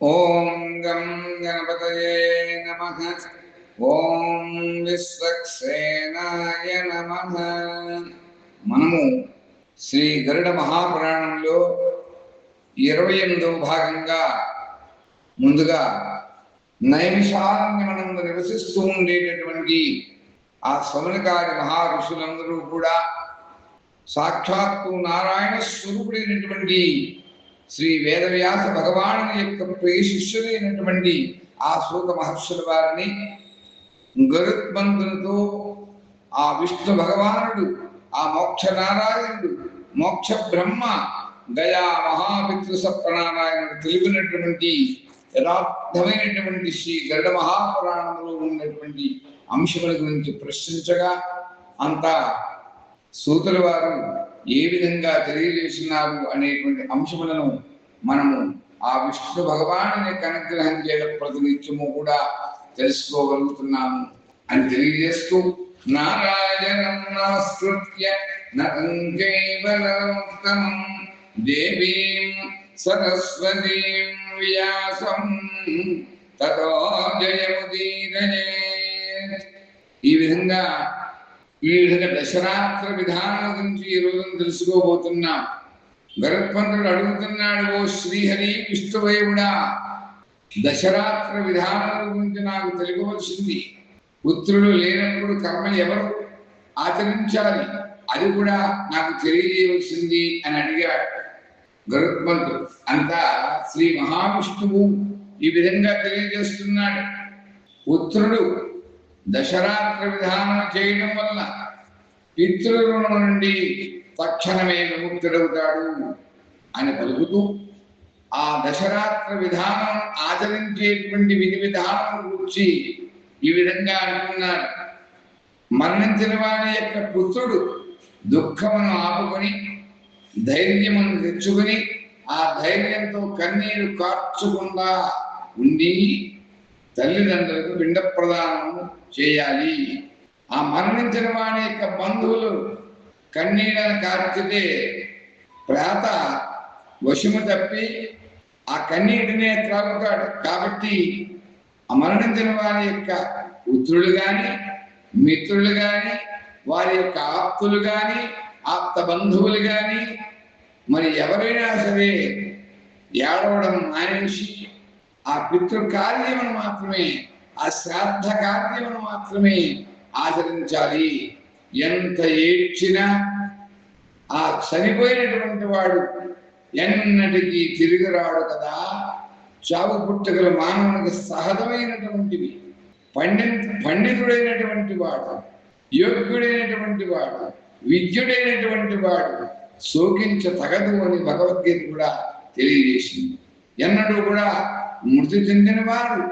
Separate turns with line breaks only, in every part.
ఓం గం గణపతయే నమ. ఓం విశ్వక్సేనాయ నమ. మనము శ్రీ గరుడ మహాపురాణంలో ఇరవై ఎనిమిదవ భాగంగా ముందుగా నైమిషారణ్యమనందు నివసిస్తూ ఉండేటటువంటి ఆ సమనకారి మహా ఋషులందరూ కూడా సాక్షాత్తు నారాయణ స్వరూపుడైనటువంటి శ్రీ వేదవ్యాస భగవాను యొక్క ప్రియ శిష్యులైనటువంటి ఆ సూత మహర్షుల వారిని గరుత్మంతునితో ఆ విష్ణు భగవానుడు ఆ మోక్ష నారాయణుడు మోక్ష బ్రహ్మ గయా మహాపితృ సప్తనారాయణుడు తెలిపినటువంటి యథార్థమైనటువంటి శ్రీ గరుడ మహాపురాణంలో ఉన్నటువంటి అంశముల గురించి ప్రశ్నించగా అంతా సూతుల వారు ఏ విధంగా తెలియజేసినారు అనేటువంటి అంశములను మనము ఆ విష్ణు భగవాను యొక్క అనుగ్రహం చేయడం ప్రతినిత్యము కూడా తెలుసుకోగలుగుతున్నాము అని తెలియజేస్తూ నారాయణం నమస్కృత్య దేవీం సరస్వతీం వ్యాసం తతో జయముదీరయే. ఈ విధంగా ఈ విధంగా దశరాత్ర విధానం గురించి ఈ రోజు తెలుసుకోబోతున్నాం. గరుత్మంతుడు అడుగుతున్నాడు ఓ శ్రీహరి విష్ణువైవుడా దశరాత్ర విధానం గురించి నాకు తెలియవలసింది పుత్రులు లేనప్పుడు కర్మ ఎవరు ఆచరించాలి? అది కూడా నాకు తెలియజేయవలసింది అని అడిగాడు గరుత్మంతుడు. అంతా శ్రీ మహావిష్ణువు ఈ విధంగా తెలియజేస్తున్నాడు. పుత్రుడు దశరాత్ర విధానం చేయడం వల్ల పితృ నుండి తక్షణమే విముక్తుడవుతాడు అని పలుకుతూ ఆ దశరాత్ర విధానం ఆచరించేటువంటి విధి విధానం గురించి ఈ విధంగా అంటున్నాడు. మరణించిన వారి యొక్క పుత్రుడు దుఃఖమును ఆపుకొని ధైర్యమును తెచ్చుకొని ఆ ధైర్యంతో కన్నీరు కార్చకుండా ఉండి తల్లిదండ్రులకు పిండ ప్రదానము చేయాలి. ఆ మరణించిన వాడి యొక్క బంధువులు కన్నీళ్ళను కార్చితే ప్రేత వశము తప్పి ఆ కన్నీటినే త్రాగుతాడు. కాబట్టి మరణించిన వారి యొక్క ఉత్రులు గాని మిత్రులు గాని వారి యొక్క ఆప్తులు గాని ఆప్త బంధువులు గాని మరి ఎవరైనా సరే ఏడవడం మానేసి ఆ పితృ కార్యమును మాత్రమే ఆ శ్రాద్ధ కార్యమును మాత్రమే ఆచరించాలి. ఎంత ఏడ్చినా ఆ చనిపోయినటువంటి వాడు ఎన్నటికీ తిరిగి రాడు కదా. చావు పుట్టుకలు మానవునికి సహజమైనటువంటివి పండి పండితుడైనటువంటి వాడు యోగ్యుడైనటువంటి వాడు విద్యుడైనటువంటి వాడు శోకించ తగదు అని భగవద్గీత కూడా తెలియజేసింది. ఎన్నడూ కూడా మృతి చెందిన వాడు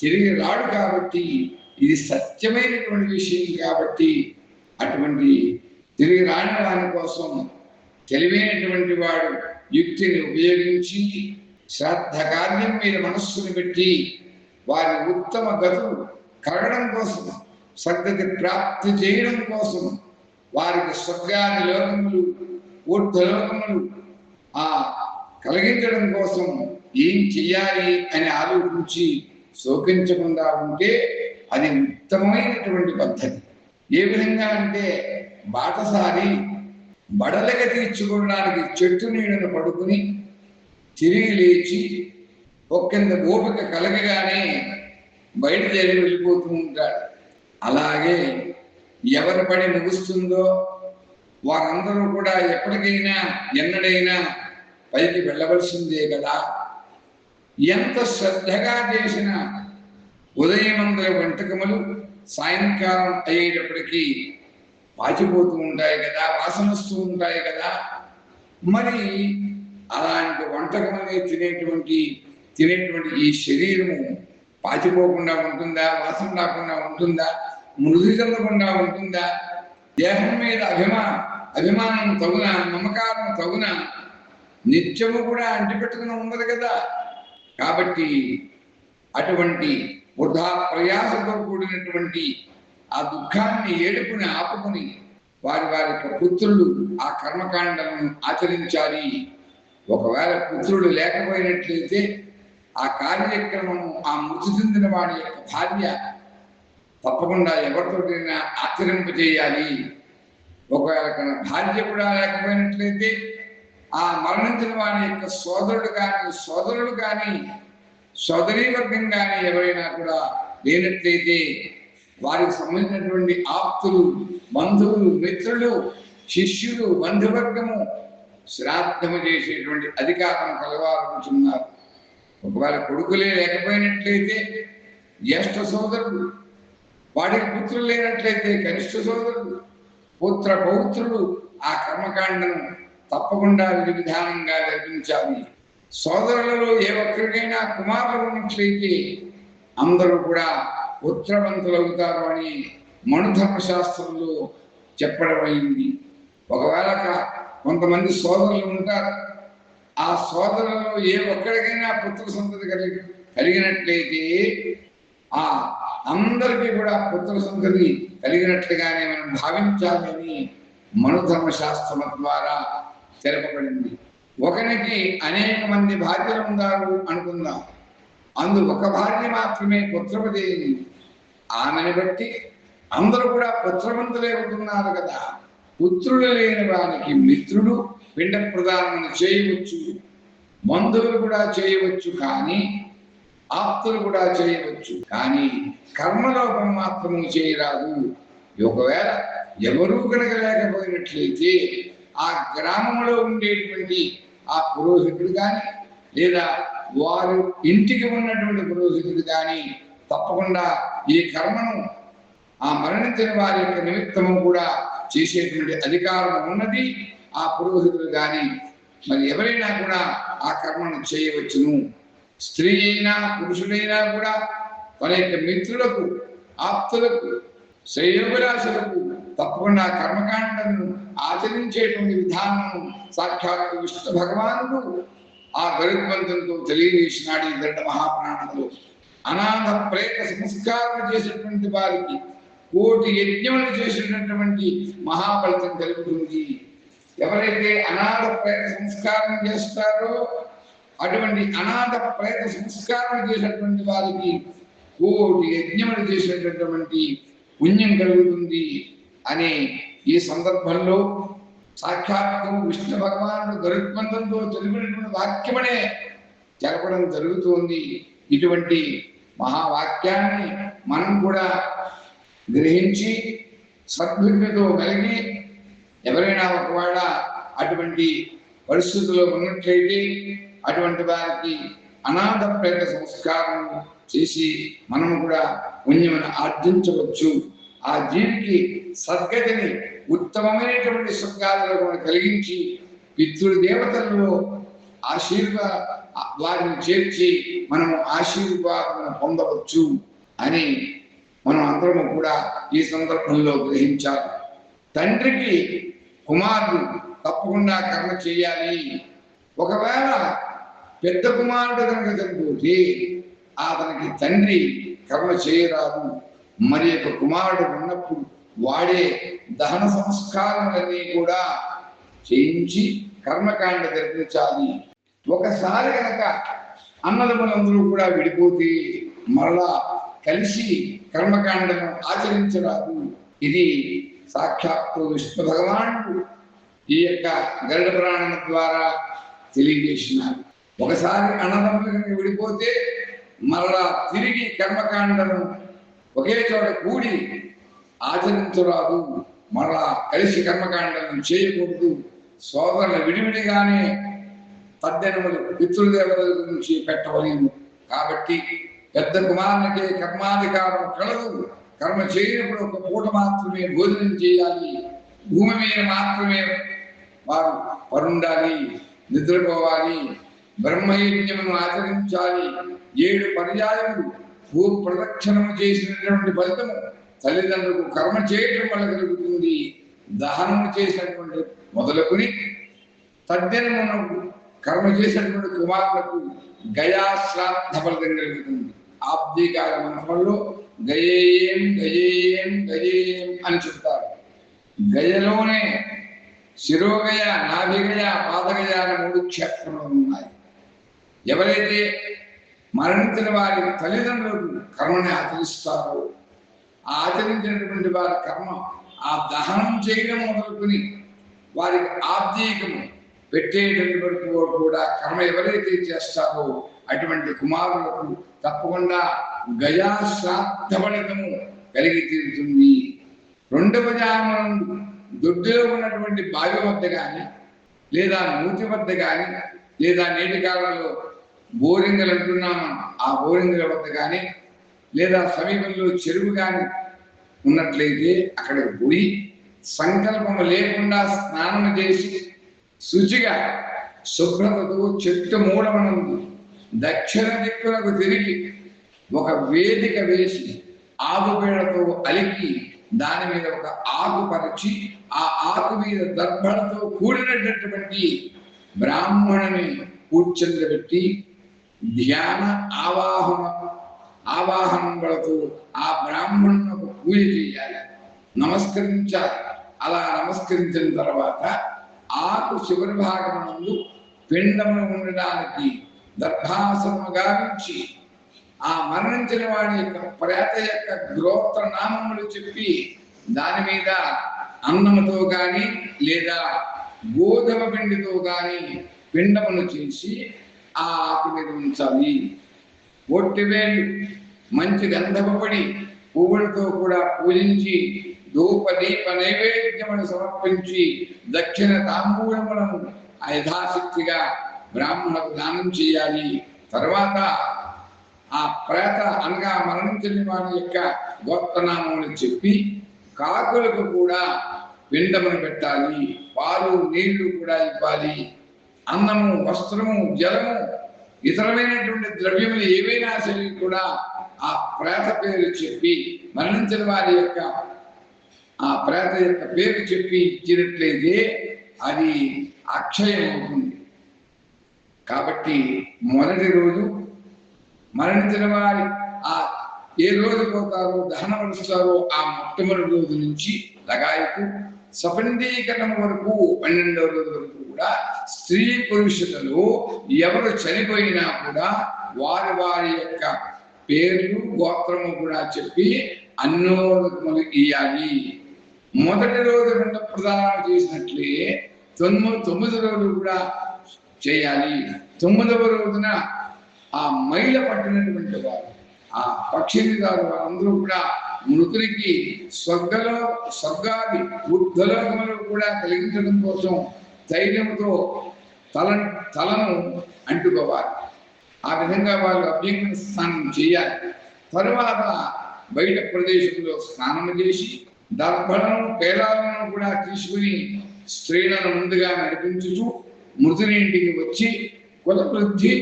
తిరిగి రాడు కాబట్టి ఇది సత్యమైనటువంటి విషయం కాబట్టి అటువంటి తిరిగి రాని వారి కోసం తెలివైనటువంటి వాడు యుక్తిని ఉపయోగించి శ్రద్ధ కార్యం మీద మనస్సును పెట్టి వారి ఉత్తమ గతులు కలగడం కోసం సద్గతి ప్రాప్తి చేయడం కోసం వారికి స్వర్గాది లోకములు ఊర్ధ్వలోకములు ఆ కలిగించడం కోసం ఏం చెయ్యాలి అని ఆలోచించి శోకించకుండా ఉంటే అది ఉత్తమమైనటువంటి పద్ధతి. ఏ విధంగా అంటే బాటసారి బడలకి తీర్చుకోవడానికి చెట్టు నీడను పడుకుని తిరిగి లేచి ఒక్కంత ఓపిక కలగగానే బయలుదేరి వెళ్ళిపోతూ ఉంటాడు. అలాగే ఎవరి పని ముగుస్తుందో వారందరూ కూడా ఎప్పటికైనా ఎన్నడైనా పైకి వెళ్ళవలసిందే కదా. ఎంత శ్రద్ధగా చేసిన ఉదయమందర వంటకములు సాయంకాలం అయ్యేటప్పటికీ పాచిపోతూ ఉంటాయి కదా వాసన వస్తూ ఉంటాయి కదా. మరి అలాంటి వంటకముని తినేటువంటి తినేటువంటి ఈ శరీరము పాచిపోకుండా ఉంటుందా వాసన రాకుండా ఉంటుందా మృదు చెందకుండా ఉంటుందా? దేహం మీద అభిమా అభిమానం తగున నమ్మకారం తగున నిత్యము కూడా అంటిపెట్టుకుని ఉండదు కదా. కాబట్టి అటువంటి వృధా ప్రయాసతో కూడినటువంటి ఆ దుఃఖాన్ని ఏడుపుని ఆపుకుని వారి వారి యొక్క పుత్రులు ఆ కర్మకాండలను ఆచరించాలి. ఒకవేళ పుత్రుడు లేకపోయినట్లయితే ఆ కార్యక్రమము ఆ మృతి చెందిన వాడి యొక్క భార్య తప్పకుండా ఎవరితోటైనా ఆచరింపజేయాలి. ఒకవేళ భార్య కూడా లేకపోయినట్లయితే ఆ మరణించిన వాడి యొక్క సోదరుడు కానీ సోదరుడు కానీ సోదరీ వర్గం కానీ ఎవరైనా కూడా లేనట్లయితే వారికి సంబంధించినటువంటి ఆప్తులు బంధువులు మిత్రులు శిష్యులు బంధువర్గము శ్రాద్ధము చేసేటువంటి అధికారం కలవాలనుకుంటున్నారు ఒకవేళ కొడుకులే లేకపోయినట్లయితే జ్యేష్ఠ సోదరుడు వాడికి పుత్రులు లేనట్లయితే కనిష్ట సోదరుడు పుత్ర పౌత్రుడు ఆ కర్మకాండను తప్పకుండా విధి విధానంగా జరిపించాలి సోదరులలో ఏ ఒక్కరికైనా కుమారులు ఉన్నట్లయితే అందరూ కూడా పుత్రవంతులు అవుతారు అని మనుధర్మ శాస్త్రంలో చెప్పడం అయింది. ఒకవేళ కొంతమంది సోదరులు ఉంటారు ఆ సోదరులలో ఏ ఒక్కరికైనా పుత్ర సంతతి కలిగి కలిగినట్లయితే ఆ అందరికీ కూడా పుత్ర సంతతి కలిగినట్లుగానే మనం భావించాలని మనుధర్మ శాస్త్రం ద్వారా తెలపబడింది. ఒకరికి అనేక మంది భార్యలు ఉన్నారు అనుకుందాం. అందు ఒక భార్య మాత్రమే పుత్రపదేవి ఆమెను బట్టి అందరూ కూడా పుత్రవంతులే ఉంటున్నారు కదా. పుత్రుడు లేని వారికి మిత్రుడు పిండ ప్రదానం చేయవచ్చు. బంధువులు కూడా చేయవచ్చు కానీ ఆప్తులు కూడా చేయవచ్చు కానీ కర్మలోపం మాత్రము చేయరాదు. ఒకవేళ ఎవరూ కనుక లేకపోయినట్లయితే ఆ గ్రామంలో ఉండేటువంటి ఆ పురోహితుడు కానీ లేదా వారు ఇంటికి ఉన్నటువంటి పురోహితుడు కానీ తప్పకుండా ఈ కర్మను ఆ మరణించిన వారి యొక్క నిమిత్తము కూడా చేసేటువంటి అధికారం ఉన్నది ఆ పురోహితుడు కానీ మరి ఎవరైనా కూడా ఆ కర్మను చేయవచ్చును. స్త్రీ అయినా పురుషుడైనా కూడా తన యొక్క మిత్రులకు ఆప్తులకు శ్రేయోభిలాషులకు తప్పకుండా కర్మకాండను ఆచరించేటువంటి విధానము సాక్షాత్ విష్ణు భగవానుడు ఆ గరుత్మంతంతో తెలియజేసినాడు ఈ దండ మహాపురాణంలో. అనాథ ప్రేత సంస్కారం చేసినటువంటి వారికి కోటి యజ్ఞములు చేసినటువంటి మహాఫలితం కలుగుతుంది. ఎవరైతే అనాథ ప్రేత సంస్కారం చేస్తారో అటువంటి అనాథ ప్రేత సంస్కారం చేసినటువంటి వారికి కోటి యజ్ఞములు చేసినటువంటి పుణ్యం కలుగుతుంది. అని ఈ సందర్భంలో సాక్షాత్తు విష్ణు భగవానుడు గరుత్మంతంతో తెలిపినటువంటి వాక్యమనే జరపడం జరుగుతుంది. ఇటువంటి మహావాక్యాన్ని మనం కూడా గ్రహించి సద్భుజ్ఞతో కలిగి ఎవరైనా ఒకవేళ అటువంటి పరిస్థితుల్లో ఉన్నట్లయితే అటువంటి వారికి అనాథ ప్రేత సంస్కారం చేసి మనం కూడా పుణ్యమని ఆర్జించవచ్చు. ఆ జీవికి సద్గతిని ఉత్తమమైనటువంటి స్వర్గాలను కలిగించి పితృ దేవతలలో ఆశీర్వా వారిని చేర్చి మనము ఆశీర్వాదం పొందవచ్చు అని మనం అందరము కూడా ఈ సందర్భంలో గ్రహించాలి. తండ్రికి కుమారుడు తప్పకుండా కర్మ చేయాలి. ఒకవేళ పెద్ద కుమారుడు కనుక చనిపోతే అతనికి తండ్రి కర్మ చేయరాదు. మరి యొక్క కుమారుడు ఉన్నప్పుడు వాడే దహన సంస్కారాలన్నీ కూడా చేయించి కర్మకాండ జరిపించాలి ఒకసారి కనుక అన్నదమ్ములందరూ కూడా విడిపోతే మరలా కలిసి కర్మకాండను ఆచరించరాదు. ఇది సాక్షాత్తు విష్ణు భగవానుడు ఈ యొక్క గరుడ ప్రాణం ద్వారా తెలియజేసినారు ఒకసారి అన్నదమ్ములు విడిపోతే మరలా తిరిగి కర్మకాండను ఒకే చోట కూడి ఆచరించరాదు మరలా కలిసి కర్మకాండను చేయకూడదు. సోదరుల విడివిడిగానే తద్దెనములు పితృదేవతల గురించి పెట్టవలేము కాబట్టి పెద్ద కుమారునికే కర్మాధికారం కలదు. కర్మ చేయనప్పుడు ఒక పూట మాత్రమే భోజనం చేయాలి. భూమి మీద మాత్రమే వారు పరుండాలి నిద్రపోవాలి. బ్రహ్మయజ్ఞమును ఆచరించాలి. ఏడు పర్యాయములు భూ ప్రదక్షిణము చేసినటువంటి ఫలితము. తల్లిదండ్రులకు కర్మ చేయటం వల్ల కలుగుతుంది. దహనము చేసినటువంటి మొదలుకొని తద్దెనమునకు కర్మ చేసినటువంటి కుమారులకు గయా ఫలితం కలుగుతుంది. ఆబ్దికాల మంత్రంలో గయేయం గయేయం గయేయం అని చెప్తారు. గయలోనే శిరోగయ నాభిగయ పాదగయ అనే మూడు క్షేత్రములు ఉన్నాయి. ఎవరైతే మరణించిన వారి తల్లిదండ్రులకు కర్మని ఆచరిస్తారో ఆచరించినటువంటి వారి కర్మ ఆ దహనం చేయడం మొదలుకొని వారికి ఆబ్దీకము పెట్టేటటువంటి వరకు కూడా కర్మ ఎవరైతే చేస్తారో అటువంటి కుమారులకు తప్పకుండా గయా శ్రాద్ధ కలిగి తీరుతుంది. రెండవ జామనం దొడ్డిలో ఉన్నటువంటి బావి వద్ద కానీ లేదా నూతి వద్ద కానీ లేదా నేటి కాలంలో బోరింగలు అంటున్నాము ఆ బోరింగుల వద్ద కానీ లేదా సమీపంలో చెరువు కానీ ఉన్నట్లయితే అక్కడికి పోయి సంకల్పము లేకుండా స్నానం చేసి శుచిగా శుభ్రతతో చెట్టు మూలమనందు దక్షిణ దిక్కులకు తిరిగి ఒక వేదిక వేసి ఆకుపేడతో అలికి దాని మీద ఒక ఆకుపరిచి ఆ ఆకు మీద దర్భలతో కూడినటువంటి బ్రాహ్మణుని కూర్చుండబెట్టి ధ్యాన ఆవాహన ఆవాహనం ఆవాహనములతో ఆ బ్రాహ్మణులకు పూజ చేయాలి. నమస్కరించాలి. అలా నమస్కరించిన తర్వాత ఆకు చివరి భాగం ముందు పిండమును ఉండడానికి దర్భాసనము గావించి ఆ మరణించిన వాడి యొక్క ప్రేత యొక్క గోత్ర నామములు చెప్పి దాని మీద అన్నముతో గాని లేదా గోధుమ పిండితో గాని పిండమును చేసి ఆ ఆకు మీద ఉంచాలి. ఒట్టివేళ్ళు మంచి గంధపడి పువ్వులతో కూడా పూజించి ధూప దీప నైవేద్యమును సమర్పించి దక్షిణ తాంబూలములను యథాశక్తిగా బ్రాహ్మణకు దానం చేయాలి. తర్వాత ఆ ప్రేత అనగా మరణించిన వారి యొక్క గోత్రనామములు చెప్పి కాకులకు కూడా పిండమును పెట్టాలి. పాలు నీళ్ళు కూడా ఇవ్వాలి. అన్నము వస్త్రము జలము ఇతరమైనటువంటి ద్రవ్యములు ఏవైనా సరే కూడా ఆ ప్రేత పేరు చెప్పి మరణించిన వారి యొక్క ఆ ప్రేత యొక్క పేరు చెప్పి ఇచ్చినట్లయితే అది అక్షయం అవుతుంది కాబట్టి మొదటి రోజు మరణించిన వారి ఆ ఏ రోజు పోతారో దహనపరుస్తారో ఆ మొట్టమొదటి రోజు నుంచి లగాయకు సఫండీకరణం వరకు పన్నెండవ రోజు వరకు కూడా స్త్రీ పురుషులను ఎవరు చనిపోయినా కూడా వారి వారి యొక్క పేర్లు గోత్రము కూడా చెప్పి అన్నోదకములు ఇయ్యాలి. మొదటి రోజు రెండు ప్రదానం చేసినట్లే తొమ్మిది తొమ్మిది రోజులు కూడా చేయాలి. తొమ్మిదవ రోజున ఆ మైల పట్టినటువంటి వారు ఆ పక్షిదారు వారందరూ కూడా మృతునికి స్వర్గలో స్వర్గాది ఊర్ధ్వలోకములు కూడా కలిగించడం కోసం ధైర్యంతో తల తలను అంటుకోవాలి. ఆ విధంగా వాళ్ళు అభ్యంగన స్నానం చేయాలి. తరువాత బయట ప్రదేశంలో స్నానం చేసి దర్భలను పేదాలను కూడా తీసుకుని స్త్రీలను ముందుగా నడిపించుచు మృతుని ఇంటికి వచ్చి కుల వృద్ధి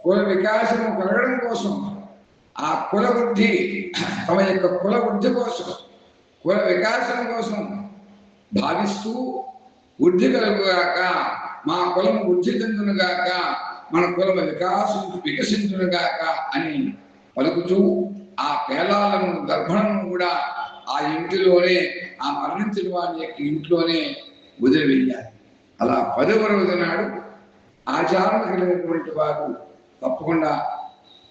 కుల వికాసం కలగడం కోసం ఆ కుల వృద్ధి తమ యొక్క కుల వృద్ధి కోసం కుల వికాసం కోసం భావిస్తూ వృద్ధి కలుగుగాక మా కులం వృద్ధి చెందునుగాక మన కులం వికాసం వికసించునుగాక అని పలుకుతూ ఆ పేలాలను గర్భణను కూడా ఆ ఇంటిలోనే ఆ మరణించిన వారి యొక్క ఇంట్లోనే వదిలివేయాలి. అలా పదవ రోజు నాడు ఆచారం కలిగినటువంటి వారు తప్పకుండా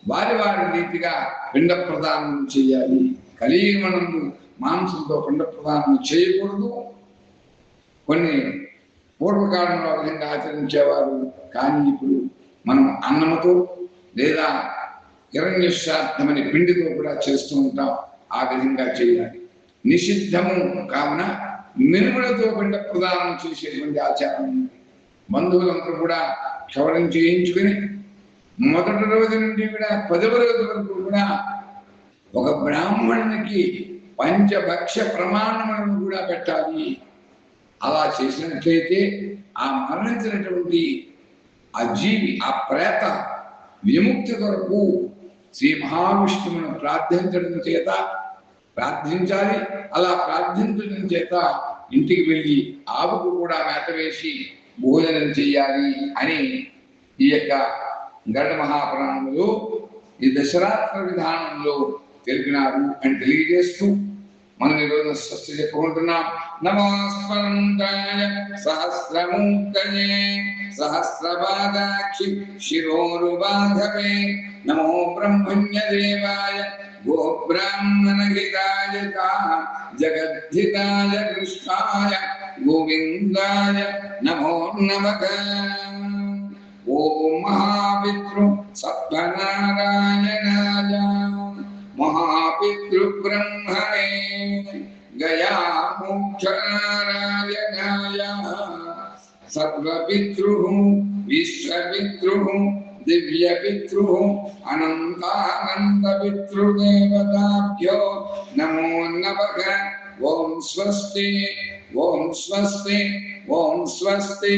వారి వారి రీతిగా పిండ ప్రదానం చేయాలి. కలియుగమనందు మాంసంతో పిండ ప్రదానం చేయకూడదు. కొన్ని పూర్వకాలంలో విధంగా ఆచరించేవారు. కానీ ఇప్పుడు మనం అన్నముతో లేదా హిరణ్యశ్రాద్ధమని పిండితో కూడా చేస్తూ ఉంటాం ఆ విధంగా చేయాలి. నిషిద్ధము కావున మినుములతో పిండ ప్రదానం చేసేటువంటి ఆచారం ఉంది. బంధువులందరూ కూడా క్షవరం చేయించుకుని మొదటి రోజు నుండి కూడా పదవ రోజు వరకు కూడా ఒక బ్రాహ్మణునికి పంచభక్ష ప్రమాణములను కూడా పెట్టాలి. అలా చేసినట్లయితే ఆ మరణించినటువంటి ఆ జీవి ఆ ప్రేత విముక్తి కొరకు శ్రీ మహావిష్ణువును ప్రార్థించడం చేత ప్రార్థించాలి. అలా ప్రార్థించడం చేత ఇంటికి వెళ్ళి ఆవుకు కూడా మేత వేసి భోజనం చేయాలి అని ఈ యొక్క గరుడ మహాపురాణంలో ఈ దశరాత్ర విధానంలో తెలిపినారు అని తెలియజేస్తూ मनोनिरोध नमो स्पंदाय सहस्रमूर्तये शिरोरुबाधवे नमो ब्रह्मण्यदेवाय गोब्राह्मणहिताय जगद्धिताय कृष्णाय गोविन्दाय नमो नमः। అనంతానందపితృదేవతాభ్యో నమో నమః ఓం స్వస్తి ఓం స్వస్తి ఓం స్వస్తి